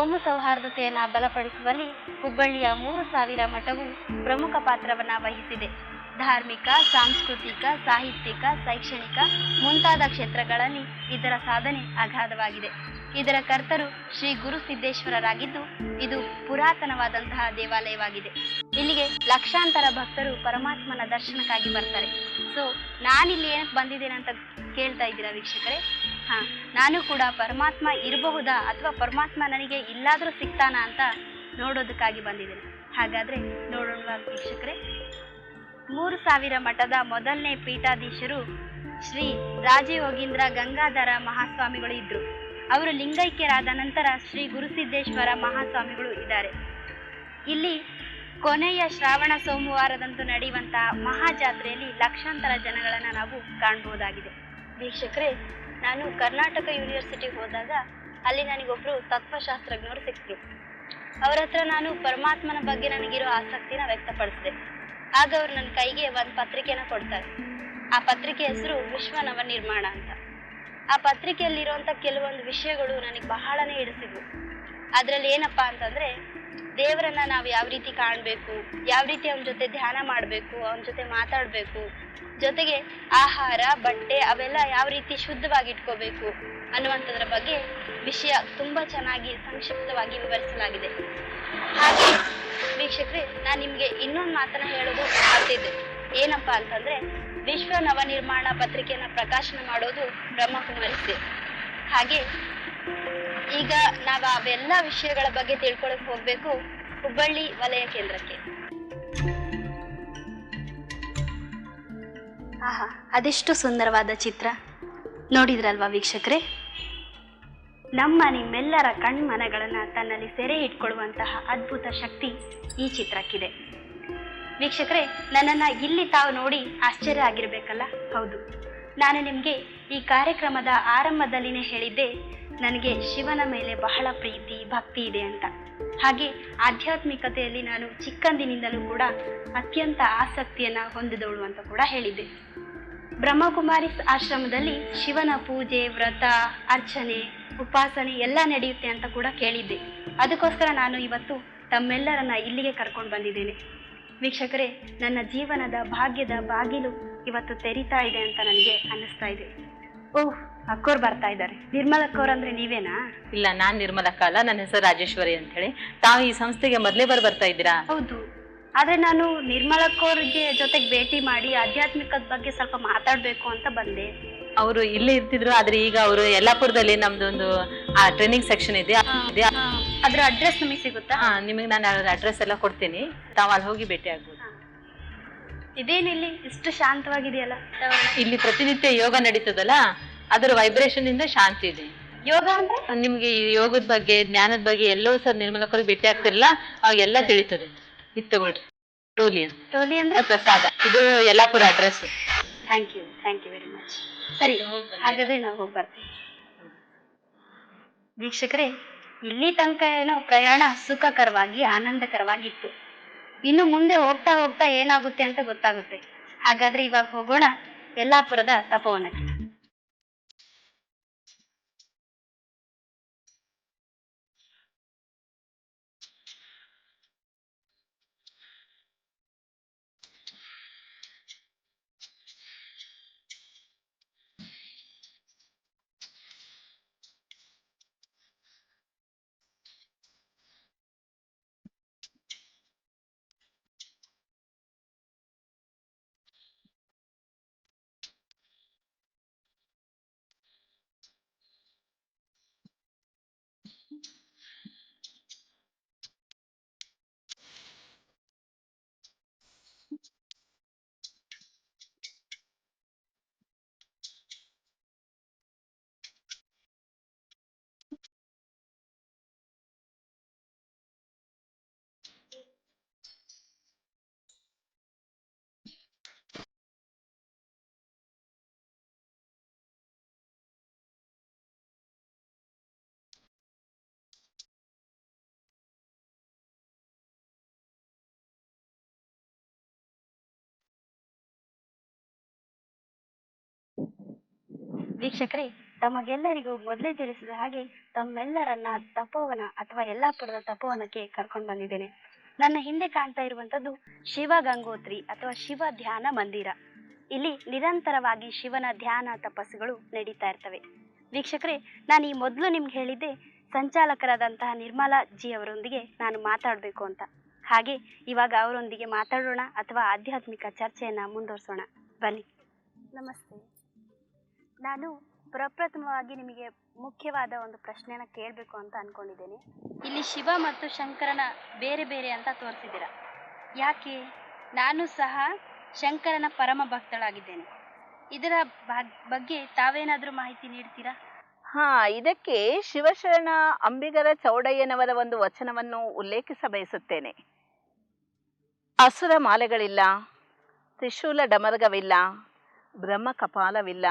ಕೋಮು ಸೌಹಾರ್ದತೆಯನ್ನು ಬಲಪಡಿಸುವಲ್ಲಿ ಹುಬ್ಬಳ್ಳಿಯ ಮೂರು ಸಾವಿರ ಮಠವು ಪ್ರಮುಖ ಪಾತ್ರವನ್ನ ವಹಿಸಿದೆ. ಧಾರ್ಮಿಕ, ಸಾಂಸ್ಕೃತಿಕ, ಸಾಹಿತ್ಯಿಕ, ಶೈಕ್ಷಣಿಕ ಮುಂತಾದ ಕ್ಷೇತ್ರಗಳಲ್ಲಿ ಇದರ ಸಾಧನೆ ಅಗಾಧವಾಗಿದೆ. ಇದರ ಕರ್ತರು ಶ್ರೀ ಗುರು ಸಿದ್ದೇಶ್ವರರಾಗಿದ್ದು, ಇದು ಪುರಾತನವಾದಂತಹ ದೇವಾಲಯವಾಗಿದೆ. ಇಲ್ಲಿಗೆ ಲಕ್ಷಾಂತರ ಭಕ್ತರು ಪರಮಾತ್ಮನ ದರ್ಶನಕ್ಕಾಗಿ ಬರ್ತಾರೆ. ಸೊ ನಾನಿಲ್ಲಿ ಏನಕ್ಕೆ ಬಂದಿದ್ದೇನೆ ಅಂತ ಕೇಳ್ತಾ ಇದ್ದೀರಾ ವೀಕ್ಷಕರೇ? ಹಾ, ನಾನು ಕೂಡ ಪರಮಾತ್ಮ ಇರಬಹುದಾ ಅಥವಾ ಪರಮಾತ್ಮ ನನಗೆ ಇಲ್ಲಾದರೂ ಸಿಗ್ತಾನಾ ಅಂತ ನೋಡೋದಕ್ಕಾಗಿ ಬಂದಿದ್ದೀನಿ. ಹಾಗಾದ್ರೆ ನೋಡೋಣ ವೀಕ್ಷಕರೇ? ಮೂರು ಸಾವಿರ ಮಠದ ಮೊದಲನೇ ಪೀಠಾಧೀಶರು ಶ್ರೀ ರಾಜಯೋಗೀಂದ್ರ ಗಂಗಾಧರ ಮಹಾಸ್ವಾಮಿಗಳು ಇದ್ದರು ಅವರು ಲಿಂಗೈಕ್ಯರಾದ ನಂತರ ಶ್ರೀ ಗುರುಸಿದ್ದೇಶ್ವರ ಮಹಾಸ್ವಾಮಿಗಳು ಇದ್ದಾರೆ. ಇಲ್ಲಿ ಕೊನೆಯ ಶ್ರಾವಣ ಸೋಮವಾರದಂದು ನಡೆಯುವಂತಹ ಮಹಾಜಾತ್ರೆಯಲ್ಲಿ ಲಕ್ಷಾಂತರ ಜನಗಳನ್ನು ನಾವು ಕಾಣಬಹುದಾಗಿದೆ ವೀಕ್ಷಕರೇ ನಾನು ಕರ್ನಾಟಕ ಯೂನಿವರ್ಸಿಟಿಗೆ ಹೋದಾಗ ಅಲ್ಲಿ ನನಗೊಬ್ಬರು ತತ್ವಶಾಸ್ತ್ರಜ್ಞರು ಸಿಕ್ಕರು ಅವ್ರ ಹತ್ರ ನಾನು ಪರಮಾತ್ಮನ ಬಗ್ಗೆ ನನಗಿರೋ ಆಸಕ್ತಿನ ವ್ಯಕ್ತಪಡಿಸಿದೆ. ಆಗ ಅವ್ರು ನನ್ನ ಕೈಗೆ ಒಂದು ಪತ್ರಿಕೆನ ಕೊಡ್ತಾರೆ. ಆ ಪತ್ರಿಕೆ ಹೆಸರು ವಿಶ್ವ ನವ ನಿರ್ಮಾಣ ಅಂತ. ಆ ಪತ್ರಿಕೆಯಲ್ಲಿರುವಂಥ ಕೆಲವೊಂದು ವಿಷಯಗಳು ನನಗೆ ಬಹಳನೇ ಹಿಡಿಸಿದ್ವು. ಅದರಲ್ಲಿ ಏನಪ್ಪಾ ಅಂತಂದ್ರೆ ದೇವರನ್ನ ನಾವು ಯಾವ ರೀತಿ ಕಾಣಬೇಕು, ಯಾವ ರೀತಿ ಅವನ ಜೊತೆ ಧ್ಯಾನ ಮಾಡಬೇಕು, ಅವನ ಜೊತೆ ಮಾತಾಡಬೇಕು, ಜೊತೆಗೆ ಆಹಾರ, ಬಟ್ಟೆ ಅವೆಲ್ಲ ಯಾವ ರೀತಿ ಶುದ್ಧವಾಗಿ ಇಟ್ಕೋಬೇಕು ಅನ್ನುವಂಥದ್ರ ಬಗ್ಗೆ ವಿಷಯ ತುಂಬಾ ಚೆನ್ನಾಗಿ ಸಂಕ್ಷಿಪ್ತವಾಗಿ ವಿವರಿಸಲಾಗಿದೆ. ಹಾಗೆ ವೀಕ್ಷಕರೇ, ನಾನು ನಿಮಗೆ ಇನ್ನೊಂದು ಮಾತನ್ನ ಹೇಳೋದು ಮಾಡ್ತಿದ್ದೆ ಏನಪ್ಪಾ ಅಂತಂದ್ರೆ, ವಿಶ್ವ ನವನಿರ್ಮಾಣ ಪತ್ರಿಕೆಯನ್ನ ಪ್ರಕಾಶನ ಮಾಡೋದು ಬ್ರಹ್ಮಕುಮಾರಿಸಿ ಹಾಗೆ ಈಗ ನಾವು ಅವೆಲ್ಲ ವಿಷಯಗಳ ಬಗ್ಗೆ ತಿಳ್ಕೊಳಕ್ ಹೋಗ್ಬೇಕು ಹುಬ್ಬಳ್ಳಿ ವಲಯ ಕೇಂದ್ರಕ್ಕೆ. ಆಹಾ, ಅದೆಷ್ಟು ಸುಂದರವಾದ ಚಿತ್ರ. ನೋಡಿದ್ರಲ್ವಾ ವೀಕ್ಷಕರೇ? ನಮ್ಮ ನಿಮ್ಮೆಲ್ಲರ ಕಣ್ಮನಗಳನ್ನು ತನ್ನಲ್ಲಿ ಸೆರೆ ಇಟ್ಕೊಳ್ಳುವಂತಹ ಅದ್ಭುತ ಶಕ್ತಿ ಈ ಚಿತ್ರಕ್ಕಿದೆ. ವೀಕ್ಷಕರೇ, ನನ್ನನ್ನು ಇಲ್ಲಿ ತಾವು ನೋಡಿ ಆಶ್ಚರ್ಯ ಆಗಿರಬೇಕಲ್ಲ? ಹೌದು. ನಾನು ನಿಮಗೆ ಈ ಕಾರ್ಯಕ್ರಮದ ಆರಂಭದಲ್ಲಿನೇ ಹೇಳಿದ್ದೆ ನನಗೆ ಶಿವನ ಮೇಲೆ ಬಹಳ ಪ್ರೀತಿ, ಭಕ್ತಿ ಇದೆ ಅಂತ. ಹಾಗೆ ಆಧ್ಯಾತ್ಮಿಕತೆಯಲ್ಲಿ ನಾನು ಚಿಕ್ಕಂದಿನಿಂದಲೂ ಕೂಡ ಅತ್ಯಂತ ಆಸಕ್ತಿಯನ್ನು ಹೊಂದಿದವಳು ಅಂತ ಕೂಡ ಹೇಳಿದ್ದೆ. ಬ್ರಹ್ಮಕುಮಾರಿಸ್ ಆಶ್ರಮದಲ್ಲಿ ಶಿವನ ಪೂಜೆ, ವ್ರತ, ಅರ್ಚನೆ, ಉಪಾಸನೆ ಎಲ್ಲ ನಡೆಯುತ್ತೆ ಅಂತ ಕೂಡ ಕೇಳಿದ್ದೆ. ಅದಕ್ಕೋಸ್ಕರ ನಾನು ಇವತ್ತು ತಮ್ಮೆಲ್ಲರನ್ನ ಇಲ್ಲಿಗೆ ಕರ್ಕೊಂಡು ಬಂದಿದ್ದೇನೆ. ವೀಕ್ಷಕರೇ, ನನ್ನ ಜೀವನದ ಭಾಗ್ಯದ ಬಾಗಿಲು ಇವತ್ತು ತೆರಿತಾ ಇದೆ ಅಂತ ನನಗೆ ಅನ್ನಿಸ್ತಾ ಇದೆ. ಓಹ್ ಅಕ್ಕೋರ್ ಬರ್ತಾ ಇದ್ದಾರೆ. ನಿರ್ಮಲ ಅಕ್ಕೋರ್ ಅಂದ್ರೆ ನೀವೇನಾ? ಇಲ್ಲ ನಾನ್ ನಿರ್ಮಲಕ್ಕ ಅಲ್ಲ ನನ್ನ ಹೆಸರು ರಾಜೇಶ್ವರಿ ಅಂತ ಹೇಳಿ ತಾವು ಈ ಸಂಸ್ಥೆಗೆ ಮೊದಲೇ ಬರ್ ಬರ್ತಾ ಇದ್ದೀರಾ? ಹೌದು. ಆದ್ರೆ ನಾನು ನಿರ್ಮಲಕ್ಕವ್ರಿಗೆ ಜೊತೆಗೆ ಭೇಟಿ ಮಾಡಿ ಆಧ್ಯಾತ್ಮಿಕದ ಬಗ್ಗೆ ಸ್ವಲ್ಪ ಮಾತಾಡ್ಬೇಕು ಅಂತ ಬಂದೆ. ಅವರು ಇಲ್ಲೇ ಇರ್ತಿದ್ರು ಆದ್ರೆ ಈಗ ಅವರು ಯಲ್ಲಾಪುರದಲ್ಲಿ ನಮ್ದೊಂದು ಟ್ರೈನಿಂಗ್ ಸೆಕ್ಷನ್ ಇದೆ. ಅದ್ರ ಅಡ್ರೆಸ್ ನಮಗೆ ಸಿಗುತ್ತಾ? ಹಾ ನಿಮಗೆ ನಾನು ಅಡ್ರೆಸ್ ಎಲ್ಲ ಕೊಡ್ತೀನಿ. ತಾವು ಅಲ್ಲಿ ಹೋಗಿ ಭೇಟಿ ಆಗ್ಬೋದು. ಇದೇನಿಲ್ಲಿ ಇಷ್ಟು ಶಾಂತವಾಗಿದೆಯಲ್ಲ? ಇಲ್ಲಿ ಪ್ರತಿನಿತ್ಯ ಯೋಗ ನಡೀತದಲ್ಲ? ಅದರ ವೈಬ್ರೇಷನ್ ಇಂದ ಶಾಂತಿ ಇದೆ. ಯೋಗ ಅಂದ್ರೆ ನಿಮ್ಗೆ ಈ ಯೋಗದ ಬಗ್ಗೆ ಜ್ಞಾನದ ಬಗ್ಗೆ ಎಲ್ಲೋ ಸರ್ ನಿರ್ಮಲಕ್ಕವ್ರಿಗೆ ಭೇಟಿ ಆಗ್ತಿರಲ್ಲ ಅವಾಗೆಲ್ಲ ತಿಳಿತದೆ. ಇದು ತಗೊಳ್ರಿ. ಟೋಲಿ ಅಂತ. ಟೋಲಿ ಅಂದ್ರೆ? ಪ್ರಸಾದ. ಇದು Yellapur address thank you thank you very much ಸರಿ ಹಾಗಾದ್ರೆ ನಾವು ಹೋಗಿ ಬರ್ತೀವಿ. ವೀಕ್ಷಕರೇ ಇಲ್ಲಿ ತನಕ ಏನೋ ಪ್ರಯಾಣ ಸುಖಕರವಾಗಿ ಆನಂದಕರವಾಗಿತ್ತು. ಇನ್ನು ಮುಂದೆ ಹೋಗ್ತಾ ಹೋಗ್ತಾ ಏನಾಗುತ್ತೆ ಅಂತ ಗೊತ್ತಾಗುತ್ತೆ. ಹಾಗಾದ್ರೆ ಇವಾಗ ಹೋಗೋಣ ಯಲ್ಲಾಪುರದ ತಪೋವನಕ್ಕೆ. ವೀಕ್ಷಕರೇ, ತಮಗೆಲ್ಲರಿಗೂ ಮೊದಲೇ ತಿಳಿಸಿದ ಹಾಗೆ ತಮ್ಮೆಲ್ಲರನ್ನ ತಪೋವನ ಅಥವಾ ಯಲ್ಲಾಪುರದ ತಪೋವನಕ್ಕೆ ಕರ್ಕೊಂಡು ಬಂದಿದ್ದೇನೆ. ನನ್ನ ಹಿಂದೆ ಕಾಣ್ತಾ ಇರುವಂತದ್ದು ಶಿವ ಗಂಗೋತ್ರಿ ಅಥವಾ ಶಿವ ಧ್ಯಾನ ಮಂದಿರ. ಇಲ್ಲಿ ನಿರಂತರವಾಗಿ ಶಿವನ ಧ್ಯಾನ ತಪಸ್ಸುಗಳು ನಡೀತಾ ಇರ್ತವೆ. ವೀಕ್ಷಕರೇ, ನಾನು ಈ ಮೊದಲು ನಿಮ್ಗೆ ಹೇಳಿದ್ದೆ ಸಂಚಾಲಕರಾದಂತಹ ನಿರ್ಮಲಾ ಜಿ ಅವರೊಂದಿಗೆ ನಾನು ಮಾತಾಡಬೇಕು ಅಂತ. ಹಾಗೆ ಇವಾಗ ಅವರೊಂದಿಗೆ ಮಾತಾಡೋಣ ಅಥವಾ ಆಧ್ಯಾತ್ಮಿಕ ಚರ್ಚೆಯನ್ನು ಮುಂದುವರಿಸೋಣ. ಬನ್ನಿ. ನಮಸ್ತೆ. ನಾನು ಪ್ರಪ್ರಥಮವಾಗಿ ನಿಮಗೆ ಮುಖ್ಯವಾದ ಒಂದು ಪ್ರಶ್ನೆನ ಕೇಳಬೇಕು ಅಂತ ಅನ್ಕೊಂಡಿದ್ದೇನೆ. ಇಲ್ಲಿ ಶಿವ ಮತ್ತು ಶಂಕರನ ಬೇರೆ ಬೇರೆ ಅಂತ ತೋರಿಸಿದ್ದೀರ. ಯಾಕೆ? ನಾನು ಸಹ ಶಂಕರನ ಪರಮ ಭಕ್ತಳಾಗಿದ್ದೇನೆ. ಇದರ ಬಾಗ್- ಬಗ್ಗೆ ತಾವೇನಾದರೂ ಮಾಹಿತಿ ನೀಡ್ತೀರಾ? ಹಾ, ಇದಕ್ಕೆ ಶಿವಶರಣ ಅಂಬಿಗರ ಚೌಡಯ್ಯನವರ ಒಂದು ವಚನವನ್ನು ಉಲ್ಲೇಖಿಸ ಬಯಸುತ್ತೇನೆ. ಅಸುರ ಮಾಲೆಗಳಿಲ್ಲ, ತ್ರಿಶೂಲ ಡಮರ್ಗವಿಲ್ಲ, ಬ್ರಹ್ಮ ಕಪಾಲವಿಲ್ಲ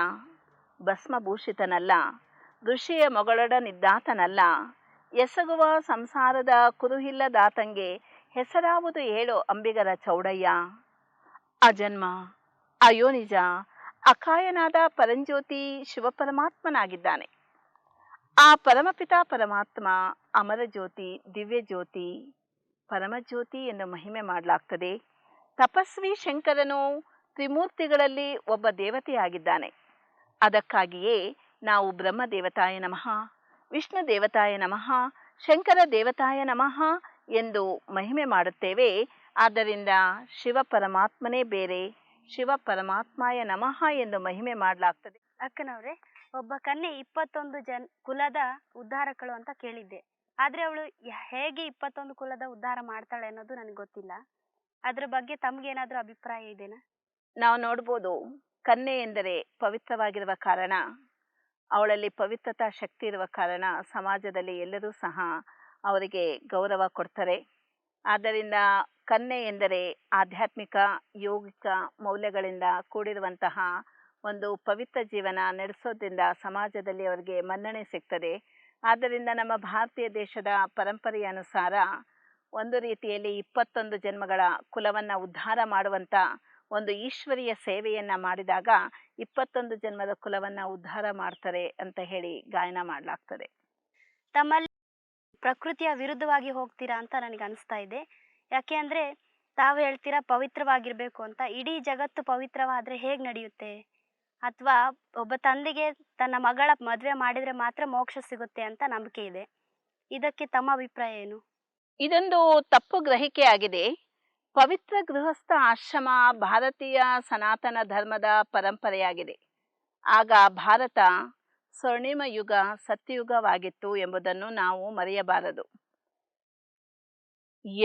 ಭಸ್ಮಭೂಷಿತನಲ್ಲ, ಋಷಿಯ ಮೊಗಳೊಡನಿದ್ದಾತನಲ್ಲ. ಎಸಗುವ ಸಂಸಾರದ ಕುರುಹಿಲ್ಲದಾತಂಗೆ ಹೆಸರಾವುದು ಹೇಳು ಅಂಬಿಗರ ಚೌಡಯ್ಯ. ಅಜನ್ಮ. ಅಯೋನಿಜ ಅಕಾಯನಾದ ಪರಂಜ್ಯೋತಿ ಶಿವಪರಮಾತ್ಮನಾಗಿದ್ದಾನೆ. ಆ ಪರಮಪಿತ ಪರಮಾತ್ಮ, ಅಮರಜ್ಯೋತಿ, ದಿವ್ಯಜ್ಯೋತಿ. ಪರಮಜ್ಯೋತಿ ಎಂದು ಮಹಿಮೆ ಮಾಡಲಾಗ್ತದೆ. ತಪಸ್ವಿ ಶಂಕರನು ತ್ರಿಮೂರ್ತಿಗಳಲ್ಲಿ ಒಬ್ಬ ದೇವತೆಯಾಗಿದ್ದಾನೆ. ಅದಕ್ಕಾಗಿಯೇ ನಾವು ಬ್ರಹ್ಮ ದೇವತಾಯ ನಮಃ ವಿಷ್ಣು ದೇವತಾಯ ನಮಃ ಶಂಕರ ದೇವತಾಯ ನಮಃ ಎಂದು ಮಹಿಮೆ ಮಾಡುತ್ತೇವೆ. ಆದ್ದರಿಂದ ಶಿವ ಪರಮಾತ್ಮನೇ ಬೇರೆ ಶಿವ ಪರಮಾತ್ಮಾಯ ನಮಃ ಎಂದು ಮಹಿಮೆ ಮಾಡಲಾಗ್ತದೆ. ಅಕ್ಕನವ್ರೆ ಒಬ್ಬ ಕನ್ಯೆ ಇಪ್ಪತ್ತೊಂದು ಜನ್ ಕುಲದ ಉದ್ಧಾರಕಳು ಅಂತ ಕೇಳಿದ್ದೆ. ಆದ್ರೆ ಅವಳು ಹೇಗೆ ಇಪ್ಪತ್ತೊಂದು ಕುಲದ ಉದ್ಧಾರ ಮಾಡ್ತಾಳೆ ಅನ್ನೋದು ನನಗೆ ಗೊತ್ತಿಲ್ಲ. ಅದ್ರ ಬಗ್ಗೆ ತಮ್ಗೇನಾದ್ರೂ ಅಭಿಪ್ರಾಯ ಇದೆನಾ? ನಾವು ನೋಡ್ಬೋದು. ಕನ್ಯೆ ಎಂದರೆ ಪವಿತ್ರವಾಗಿರುವ ಕಾರಣ, ಅವಳಲ್ಲಿ ಪವಿತ್ರತಾ ಶಕ್ತಿ ಇರುವ ಕಾರಣ ಸಮಾಜದಲ್ಲಿ ಎಲ್ಲರೂ ಸಹ ಅವರಿಗೆ ಗೌರವ ಕೊಡ್ತಾರೆ. ಆದ್ದರಿಂದ ಕನ್ಯೆ ಎಂದರೆ ಆಧ್ಯಾತ್ಮಿಕ, ಯೋಗಿಕ ಮೌಲ್ಯಗಳಿಂದ ಕೂಡಿರುವಂತಹ ಒಂದು ಪವಿತ್ರ ಜೀವನ ನಡೆಸೋದ್ರಿಂದ ಸಮಾಜದಲ್ಲಿ ಅವರಿಗೆ ಮನ್ನಣೆ ಸಿಗ್ತದೆ. ಆದ್ದರಿಂದ ನಮ್ಮ ಭಾರತೀಯ ದೇಶದ ಪರಂಪರೆಯ ಅನುಸಾರ ಒಂದು ರೀತಿಯಲ್ಲಿ ಇಪ್ಪತ್ತೊಂದು ಜನ್ಮಗಳ ಕುಲವನ್ನು ಉದ್ಧಾರ ಮಾಡುವಂಥ ಒಂದು ಈಶ್ವರಿಯ ಸೇವೆಯನ್ನ ಮಾಡಿದಾಗ ಇಪ್ಪತ್ತೊಂದು ಜನ್ಮದ ಕುಲವನ್ನ ಉದ್ಧಾರ ಮಾಡ್ತಾರೆ ಅಂತ ಹೇಳಿ ಗಾಯನ ಮಾಡಲಾಗ್ತದೆ. ತಮ್ಮಲ್ಲಿ ಪ್ರಕೃತಿಯ ವಿರುದ್ಧವಾಗಿ ಹೋಗ್ತೀರಾ ಅಂತ ನನಗೆ ಅನಿಸ್ತಾ ಇದೆ. ಯಾಕೆ ಅಂದ್ರೆ ತಾವು ಹೇಳ್ತೀರಾ ಪವಿತ್ರವಾಗಿರ್ಬೇಕು ಅಂತ. ಇಡೀ ಜಗತ್ತು ಪವಿತ್ರವಾದ್ರೆ ಹೇಗೆ ನಡೆಯುತ್ತೆ? ಅಥವಾ ಒಬ್ಬ ತಂದೆಗೆ ತನ್ನ ಮಗಳ ಮದುವೆ ಮಾಡಿದ್ರೆ ಮಾತ್ರ ಮೋಕ್ಷ ಸಿಗುತ್ತೆ ಅಂತ ನಂಬಿಕೆ ಇದೆ. ಇದಕ್ಕೆ ತಮ್ಮ ಅಭಿಪ್ರಾಯ ಏನು? ಇದೊಂದು ತಪ್ಪು ಗ್ರಹಿಕೆ ಆಗಿದೆ. ಪವಿತ್ರ ಗೃಹಸ್ಥ ಆಶ್ರಮ ಭಾರತೀಯ ಸನಾತನ ಧರ್ಮದ ಪರಂಪರೆಯಾಗಿದೆ. ಆಗ ಭಾರತ ಸ್ವರ್ಣಿಮ ಯುಗ ಸತ್ಯಯುಗವಾಗಿತ್ತು ಎಂಬುದನ್ನು ನಾವು ಮರೆಯಬಾರದು.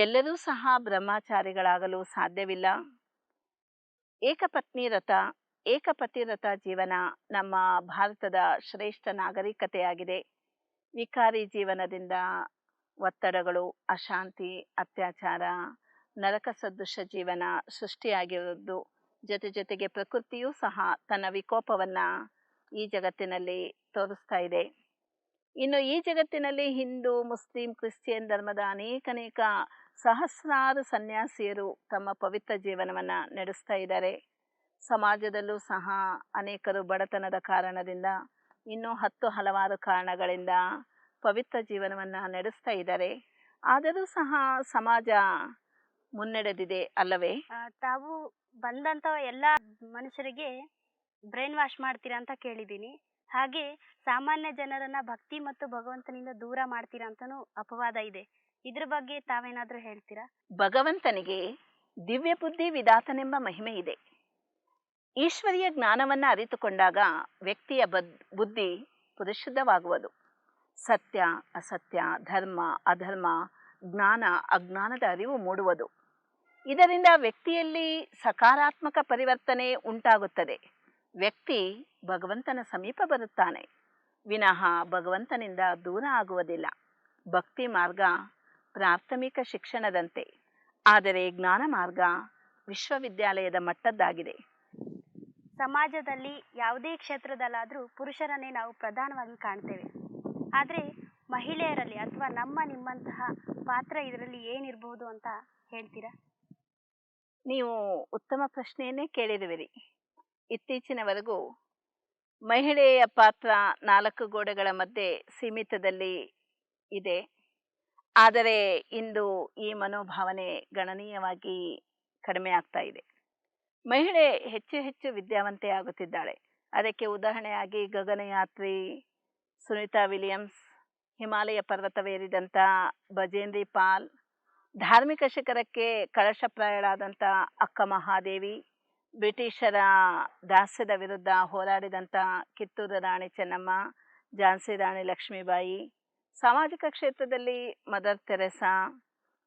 ಎಲ್ಲರೂ ಸಹ ಬ್ರಹ್ಮಚಾರಿಗಳಾಗಲು ಸಾಧ್ಯವಿಲ್ಲ. ಏಕಪತ್ನಿ ರಥ ಏಕಪತಿರಥ ಜೀವನ ನಮ್ಮ ಭಾರತದ ಶ್ರೇಷ್ಠ ನಾಗರಿಕತೆಯಾಗಿದೆ. ವಿಕಾರಿ ಜೀವನದಿಂದ ಒತ್ತಡಗಳು, ಅಶಾಂತಿ, ಅತ್ಯಾಚಾರ ನರಕ ಸದೃಶ ಜೀವನ ಸೃಷ್ಟಿಯಾಗಿರುವುದು. ಜೊತೆ ಜೊತೆಗೆ ಪ್ರಕೃತಿಯೂ ಸಹ ತನ್ನ ವಿಕೋಪವನ್ನ ಈ ಜಗತ್ತಿನಲ್ಲಿ ತೋರಿಸ್ತಾ ಇದೆ. ಇನ್ನು ಈ ಜಗತ್ತಿನಲ್ಲಿ ಹಿಂದೂ, ಮುಸ್ಲಿಂ, ಕ್ರಿಶ್ಚಿಯನ್ ಧರ್ಮದ ಅನೇಕನೇಕ ಸಹಸ್ರಾರು ಸನ್ಯಾಸಿಯರು ತಮ್ಮ ಪವಿತ್ರ ಜೀವನವನ್ನ ನಡೆಸ್ತಾ ಇದ್ದಾರೆ. ಸಮಾಜದಲ್ಲೂ ಸಹ ಅನೇಕರು ಬಡತನದ ಕಾರಣದಿಂದ ಇನ್ನೂ ಹತ್ತು ಹಲವಾರು ಕಾರಣಗಳಿಂದ ಪವಿತ್ರ ಜೀವನವನ್ನು ನಡೆಸ್ತಾ ಇದ್ದಾರೆ. ಆದರೂ ಸಹ ಸಮಾಜ ಮುನ್ನಡೆದಿದೆ ಅಲ್ಲವೇ? ಆ, ತಾವು ಬಂದಂತ ಎಲ್ಲ ಮನುಷ್ಯರಿಗೆ ಬ್ರೈನ್ ವಾಶ್ ಮಾಡ್ತೀರಾ ಅಂತ ಕೇಳಿದ್ದೀನಿ. ಹಾಗೆ ಸಾಮಾನ್ಯ ಜನರನ್ನ ಭಕ್ತಿ ಮತ್ತು ಭಗವಂತನಿಂದ ದೂರ ಮಾಡ್ತೀರಾ ಅಂತನೂ ಅಪವಾದ ಇದೆ. ಇದ್ರ ಬಗ್ಗೆ ತಾವೇನಾದ್ರೂ ಹೇಳ್ತೀರಾ? ಭಗವಂತನಿಗೆ ದಿವ್ಯ ಬುದ್ಧಿ ವಿಧಾತನೆಂಬ ಮಹಿಮೆ ಇದೆ. ಈಶ್ವರಿಯ ಜ್ಞಾನವನ್ನ ಅರಿತುಕೊಂಡಾಗ ವ್ಯಕ್ತಿಯ ಬದ್ ಬುದ್ಧಿ ಪರಿಶುದ್ಧವಾಗುವುದು. ಸತ್ಯ ಅಸತ್ಯ ಧರ್ಮ ಅಧರ್ಮ ಜ್ಞಾನ ಅಜ್ಞಾನದ ಅರಿವು ಮೂಡುವುದು. ಇದರಿಂದ ವ್ಯಕ್ತಿಯಲ್ಲಿ ಸಕಾರಾತ್ಮಕ ಪರಿವರ್ತನೆ ಉಂಟಾಗುತ್ತದೆ. ವ್ಯಕ್ತಿ ಭಗವಂತನ ಸಮೀಪ ಬರುತ್ತಾನೆ. ವಿನಃ ಭಗವಂತನಿಂದ ದೂರ ಆಗುವುದಿಲ್ಲ. ಭಕ್ತಿ ಮಾರ್ಗ ಪ್ರಾಥಮಿಕ ಶಿಕ್ಷಣದಂತೆ. ಆದರೆ ಜ್ಞಾನ ಮಾರ್ಗ ವಿಶ್ವವಿದ್ಯಾಲಯದ ಮಟ್ಟದ್ದಾಗಿದೆ. ಸಮಾಜದಲ್ಲಿ ಯಾವುದೇ ಕ್ಷೇತ್ರದಲ್ಲಾದರೂ ಪುರುಷರನ್ನೇ ನಾವು ಪ್ರಧಾನವಾಗಿ ಕಾಣ್ತೇವೆ. ಆದರೆ ಮಹಿಳೆಯರಲ್ಲಿ ಅಥವಾ ನಮ್ಮ ನಿಮ್ಮಂತಹ ಪಾತ್ರ ಇದರಲ್ಲಿ ಏನಿರಬಹುದು ಅಂತ ಹೇಳ್ತೀರಾ? ನೀವು ಉತ್ತಮ ಪ್ರಶ್ನೆಯನ್ನೇ ಕೇಳಿರುವಿರಿ. ಇತ್ತೀಚಿನವರೆಗೂ ಮಹಿಳೆಯ ಪಾತ್ರ ನಾಲ್ಕು ಗೋಡೆಗಳ ಮಧ್ಯೆ ಸೀಮಿತದಲ್ಲಿ ಇದೆ. ಆದರೆ ಇಂದು ಈ ಮನೋಭಾವನೆ ಗಣನೀಯವಾಗಿ ಕಡಿಮೆ ಆಗ್ತಾ ಇದೆ. ಮಹಿಳೆ ಹೆಚ್ಚು ಹೆಚ್ಚು ವಿದ್ಯಾವಂತೆ ಆಗುತ್ತಿದ್ದಾಳೆ. ಅದಕ್ಕೆ ಉದಾಹರಣೆಯಾಗಿ ಗಗನಯಾತ್ರಿ, ಸುನೀತಾ ವಿಲಿಯಮ್ಸ್, ಹಿಮಾಲಯ ಪರ್ವತವೇರಿದಂಥ ಬಜೇಂದ್ರಿ ಪಾಲ್ ಧಾರ್ಮಿಕ ಶಿಖರಕ್ಕೆ ಕಳಶಪ್ರಾಯಳಾದಂಥ ಅಕ್ಕ ಮಹಾದೇವಿ, ಬ್ರಿಟಿಷರ ದಾಸ್ಯದ ವಿರುದ್ಧ ಹೋರಾಡಿದಂಥ ಕಿತ್ತೂರು ರಾಣಿ ಚೆನ್ನಮ್ಮ ಝಾನ್ಸಿ ರಾಣಿ ಲಕ್ಷ್ಮೀಬಾಯಿ, ಸಾಮಾಜಿಕ ಕ್ಷೇತ್ರದಲ್ಲಿ ಮದರ್ ತೆರೆಸಾ,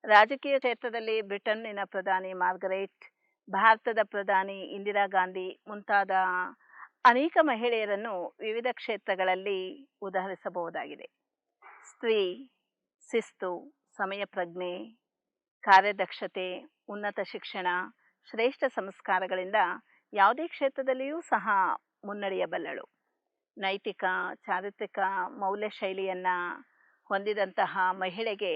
ರಾಜಕೀಯ ಕ್ಷೇತ್ರದಲ್ಲಿ ಬ್ರಿಟನ್ನಿನ ಪ್ರಧಾನಿ ಮಾರ್ಗರೇಟ್, ಭಾರತದ ಪ್ರಧಾನಿ ಇಂದಿರಾ ಗಾಂಧಿ ಮುಂತಾದ ಅನೇಕ ಮಹಿಳೆಯರನ್ನು ವಿವಿಧ ಕ್ಷೇತ್ರಗಳಲ್ಲಿ ಉದಾಹರಿಸಬಹುದಾಗಿದೆ. ಸ್ತ್ರೀ, ಶಿಸ್ತು ಸಮಯ ಪ್ರಜ್ಞೆ ಕಾರ್ಯದಕ್ಷತೆ ಉನ್ನತ ಶಿಕ್ಷಣ ಶ್ರೇಷ್ಠ ಸಂಸ್ಕಾರಗಳಿಂದ ಯಾವುದೇ ಕ್ಷೇತ್ರದಲ್ಲಿಯೂ ಸಹ ಮುನ್ನಡೆಯಬಲ್ಲಳು ನೈತಿಕ ಚಾರಿತ್ರಿಕ ಮೌಲ್ಯ ಶೈಲಿಯನ್ನು ಹೊಂದಿದಂತಹ ಮಹಿಳೆಗೆ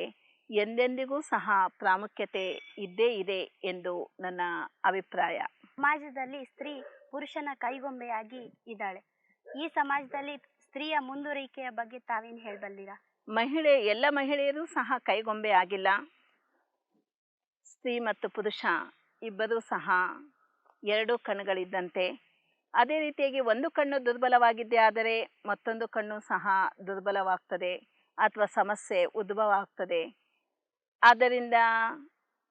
ಎಂದೆಂದಿಗೂ ಸಹ ಪ್ರಾಮುಖ್ಯತೆ ಇದ್ದೇ ಇದೆ ಎಂದು ನನ್ನ ಅಭಿಪ್ರಾಯ. ಸಮಾಜದಲ್ಲಿ ಸ್ತ್ರೀ ಪುರುಷನ ಕೈಗೊಂಬೆಯಾಗಿ ಇದ್ದಾಳೆ. ಈ ಸಮಾಜದಲ್ಲಿ ಸ್ತ್ರೀಯ ಮುಂದುವರಿಕೆಯ ಬಗ್ಗೆ ತಾವೇನು ಹೇಳಬಲ್ಲೀರಾ? ಮಹಿಳೆ ಎಲ್ಲ ಮಹಿಳೆಯರೂ ಸಹ ಕೈಗೊಂಬೆ ಆಗಿಲ್ಲ. ಸ್ತ್ರೀ ಮತ್ತು ಪುರುಷ ಇಬ್ಬರೂ ಸಹ ಎರಡು ಕಣ್ಣುಗಳಿದ್ದಂತೆ. ಅದೇ ರೀತಿಯಾಗಿ ಒಂದು ಕಣ್ಣು ದುರ್ಬಲವಾಗಿದ್ದೆ ಆದರೆ ಮತ್ತೊಂದು ಕಣ್ಣು ಸಹ ದುರ್ಬಲವಾಗ್ತದೆ ಅಥವಾ ಸಮಸ್ಯೆ ಉದ್ಭವ ಆಗ್ತದೆ ಆದ್ದರಿಂದ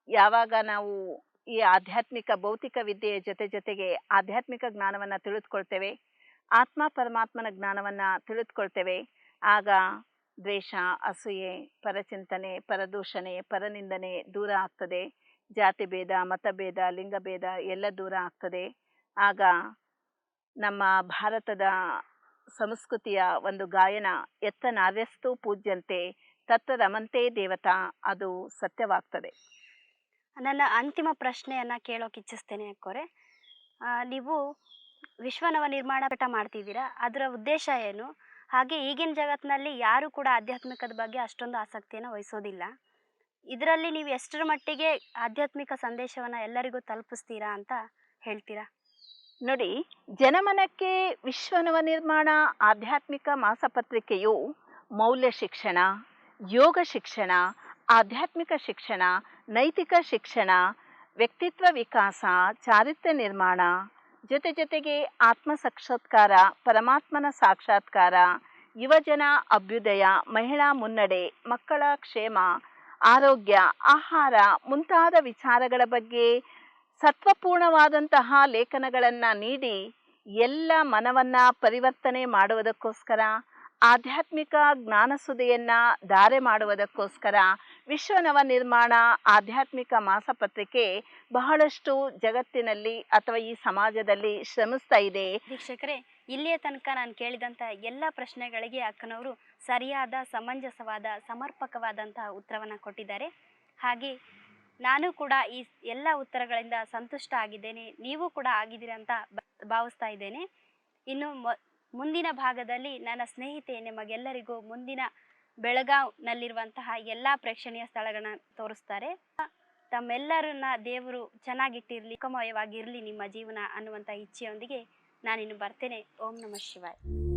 ಯಾವಾಗ ನಾವು ಈ ಆಧ್ಯಾತ್ಮಿಕ ಭೌತಿಕ ವಿದ್ಯೆಯ ಜೊತೆ ಜೊತೆಗೆ ಆಧ್ಯಾತ್ಮಿಕ ಜ್ಞಾನವನ್ನು ತಿಳಿದುಕೊಳ್ತೇವೆ, ಆತ್ಮ ಪರಮಾತ್ಮನ ಜ್ಞಾನವನ್ನು ತಿಳಿದುಕೊಳ್ತೇವೆ, ಆಗ ದ್ವೇಷ, ಅಸೂಯೆ, ಪರಚಿಂತನೆ, ಪರದೂಷಣೆ, ಪರನಿಂದನೆ ದೂರ ಆಗ್ತದೆ. ಜಾತಿ ಭೇದ ಮತಭೇದ ಲಿಂಗಭೇದ ಎಲ್ಲ ದೂರ ಆಗ್ತದೆ. ಆಗ ನಮ್ಮ ಭಾರತದ ಸಂಸ್ಕೃತಿಯ ಒಂದು ಗಾಯನ, ಎತ್ತ ನಾರ್ಯಸ್ತು ಪೂಜ್ಯಂತೆ, ತತ್ತ ರಮಂತೆ ದೇವತಾ ಅದು ಸತ್ಯವಾಗ್ತದೆ. ನನ್ನ ಅಂತಿಮ ಪ್ರಶ್ನೆಯನ್ನು ಕೇಳೋಕೆ ಇಚ್ಛಿಸ್ತೇನೆ ಅಕ್ಕೋರೆ. ನೀವು ವಿಶ್ವನವ ನಿರ್ಮಾಣ ಪಟ ಮಾಡ್ತಿದ್ದೀರಾ? ಅದರ ಉದ್ದೇಶ ಏನು? ಹಾಗೆ ಈಗಿನ ಜಗತ್ತಿನಲ್ಲಿ ಯಾರು ಕೂಡ ಆಧ್ಯಾತ್ಮಿಕದ ಬಗ್ಗೆ ಅಷ್ಟೊಂದು ಆಸಕ್ತಿಯನ್ನು ವಹಿಸೋದಿಲ್ಲ. ಇದರಲ್ಲಿ ನೀವು ಎಷ್ಟರ ಮಟ್ಟಿಗೆ ಆಧ್ಯಾತ್ಮಿಕ ಸಂದೇಶವನ್ನು ಎಲ್ಲರಿಗೂ ತಲುಪಿಸ್ತೀರಾ ಅಂತ ಹೇಳ್ತೀರಾ? ನೋಡಿ, ಜನಮನಕ್ಕೆ ವಿಶ್ವನವ ನಿರ್ಮಾಣ, ಆಧ್ಯಾತ್ಮಿಕ ಮಾಸಪತ್ರಿಕೆಯು ಮೌಲ್ಯ ಶಿಕ್ಷಣ, ಯೋಗ ಶಿಕ್ಷಣ, ಆಧ್ಯಾತ್ಮಿಕ ಶಿಕ್ಷಣ, ನೈತಿಕ ಶಿಕ್ಷಣ, ವ್ಯಕ್ತಿತ್ವ ವಿಕಾಸ, ಚಾರಿತ್ರ್ಯ ನಿರ್ಮಾಣ ಜೊತೆ ಜೊತೆಗೆ ಆತ್ಮ ಸಾಕ್ಷಾತ್ಕಾರ ಪರಮಾತ್ಮನ ಸಾಕ್ಷಾತ್ಕಾರ, ಯುವಜನ ಅಭ್ಯುದಯ, ಮಹಿಳಾ ಮುನ್ನಡೆ, ಮಕ್ಕಳ ಕ್ಷೇಮ, ಆರೋಗ್ಯ, ಆಹಾರ ಮುಂತಾದ ವಿಚಾರಗಳ ಬಗ್ಗೆ ಸತ್ವಪೂರ್ಣವಾದಂತಹ ಲೇಖನಗಳನ್ನು ನೀಡಿ ಎಲ್ಲ ಮನವನ್ನು ಪರಿವರ್ತನೆ ಮಾಡುವುದಕ್ಕೋಸ್ಕರ ಆಧ್ಯಾತ್ಮಿಕ ಜ್ಞಾನಸುದೆಯನ್ನು ಧಾರೆ ಮಾಡುವುದಕ್ಕೋಸ್ಕರ ವಿಶ್ವನವ ನಿರ್ಮಾಣ ಆಧ್ಯಾತ್ಮಿಕ ಮಾಸಪತ್ರಿಕೆ ಬಹಳಷ್ಟು ಜಗತ್ತಿನಲ್ಲಿ ಅಥವಾ ಈ ಸಮಾಜದಲ್ಲಿ ಶ್ರಮಿಸ್ತಾ ಇದೆ. ವೀಕ್ಷಕರೇ, ಇಲ್ಲಿಯ ತನಕ ನಾನು ಕೇಳಿದಂಥ ಎಲ್ಲ ಪ್ರಶ್ನೆಗಳಿಗೆ ಅಕ್ಕನವರು ಸರಿಯಾದ, ಸಮಂಜಸವಾದ, ಸಮರ್ಪಕವಾದಂತಹ ಉತ್ತರವನ್ನು ಕೊಟ್ಟಿದ್ದಾರೆ. ಹಾಗೆ ನಾನು ಕೂಡ ಈ ಎಲ್ಲ ಉತ್ತರಗಳಿಂದ ಸಂತುಷ್ಟ ಆಗಿದ್ದೇನೆ. ನೀವು ಕೂಡ ಆಗಿದ್ದೀರಿ ಅಂತ ಭಾವಿಸ್ತಾ ಇದ್ದೇನೆ. ಇನ್ನು ಮುಂದಿನ ಭಾಗದಲ್ಲಿ ನನ್ನ ಸ್ನೇಹಿತೆ ನಿಮಗೆಲ್ಲರಿಗೂ ಮುಂದಿನ ಬೆಳಗಾವ್ನಲ್ಲಿರುವಂತಹ ಎಲ್ಲ ಪ್ರೇಕ್ಷಣೀಯ ಸ್ಥಳಗಳನ್ನ ತೋರಿಸ್ತಾರೆ. ತಮ್ಮೆಲ್ಲರನ್ನ ದೇವರು ಚೆನ್ನಾಗಿಟ್ಟಿರಲಿ, ಸುಖಮಯವಾಗಿರಲಿ ನಿಮ್ಮ ಜೀವನ ಅನ್ನುವಂಥ ಇಚ್ಛೆಯೊಂದಿಗೆ ನಾನಿನ್ನು ಬರ್ತೇನೆ. ಓಂ ನಮಃ ಶಿವಾಯ.